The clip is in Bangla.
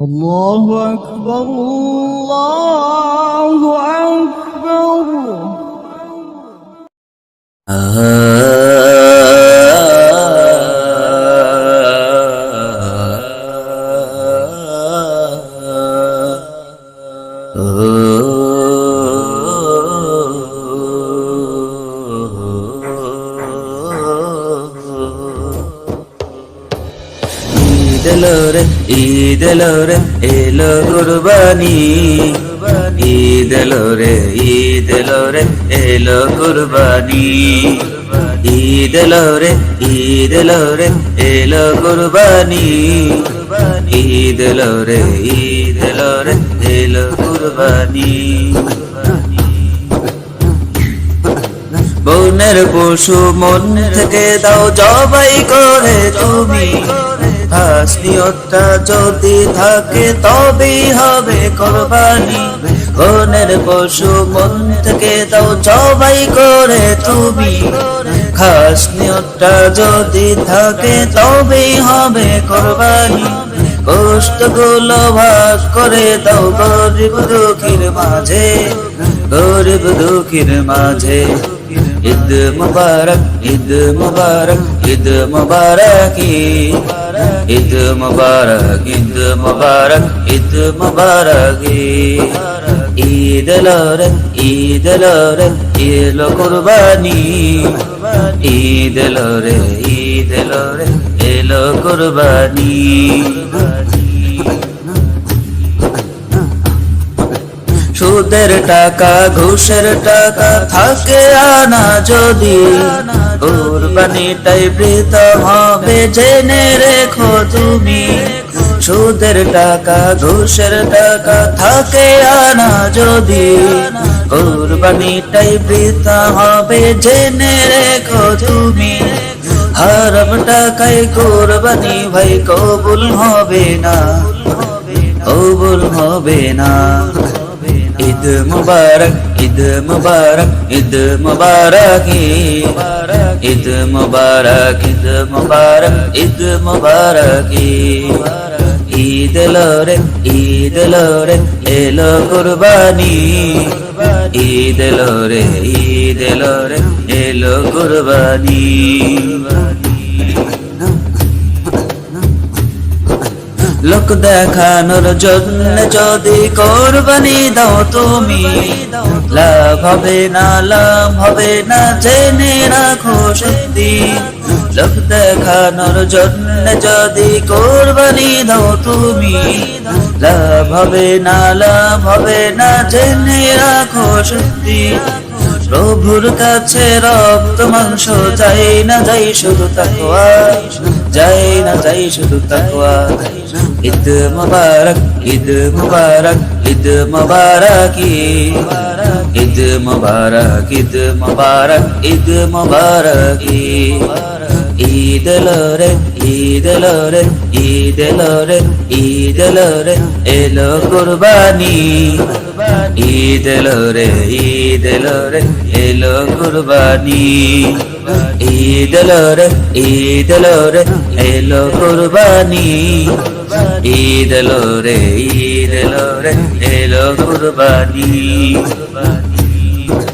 الله أكبر الله أكبر. ঈদ এলো রে ঈদ এলো রে এলো কুরবানি ঈদ এলো রে ঈদ এলো রে এলো কুরবানি ঈদ এলো রে ঈদ এলো রে এলো কুরবানি ঈদ এলো রে ঈদ এলো রে এলো কুরবানি বনের পশু মন থেকে দাও জবাই করে তুমি হাসনিয়তটা যদি থাকে তবেই হবে কোরবানি। বনের পশু মন থেকে দাও, জবাই করে তুমি। খাসনিয়তটা যদি থাকে তবেই হবে কোরবানি। কষ্টগুলো ভাগ করে দাও গরিব দুঃখীর মাঝে। গরিব দুঃখীর মাঝে। ঈদ মুবারক ঈদ মুবারক। ঈদ মুবারক ঈদ মুবারক ঈদ মুবারক ঈদ মুবারক, ঈদ লরে ঈদ লরে এলো কুরবানি, ঈদ লরে ঈদ লরে এলো কুরবানি। সুদের টাকা, ঘুষের টাকা থাকে আনা যদি। কোরবানিটাই বৃত হবে, জেনে রেখো তুমি। সুদের টাকা, ঘুষের টাকা থাকে আনা যদি। কোরবানিটাই বৃত হবে, জেনে রেখো তুমি। হারাম টাকায় কোরবানি ভাই, কবুল হবে না। কবুল হবে না। ঈদ মুবারক ঈদ মুবারক ঈদ মুবারক ঈদ মুবারক ঈদ মুবারক ঈদ মুবারক, ঈদ লরে ঈদ লরে এলো কুরবানি, ঈদ লরে ঈদ লরে এলো কুরবানি। লোক দেখানোর জন্য যদি কোরবানি দাও তুমি, লাভ হবে না, লাভ হবে না, জেনে রাখো সত্যি। লোক দেখানোর জন্য যদি কোরবানি দাও তুমি, লাভ হবে না, লাভ হবে না, জেনে রাখো সত্যি। প্রভুর কাছে রক্ত মাংস যাই না, যাই শুধু তাকওয়া। যাই না যাই, শুধু তাকওয়া। ঈদ মুবারক ঈদ মুবারক ঈদ মুবারক ঈদ মুবারক ঈদ মুবারক ঈদ মুবারক, ঈদ লরে ঈদ লরে ঈদ লরে ঈদ লরে এলো কুরবানি। ঈদ লরে ঈদ লরে এলো কুরবানি। ঈদ লরে ঈদ লরে এলো কুরবানি। ঈদ লরে এলো কুরবানি।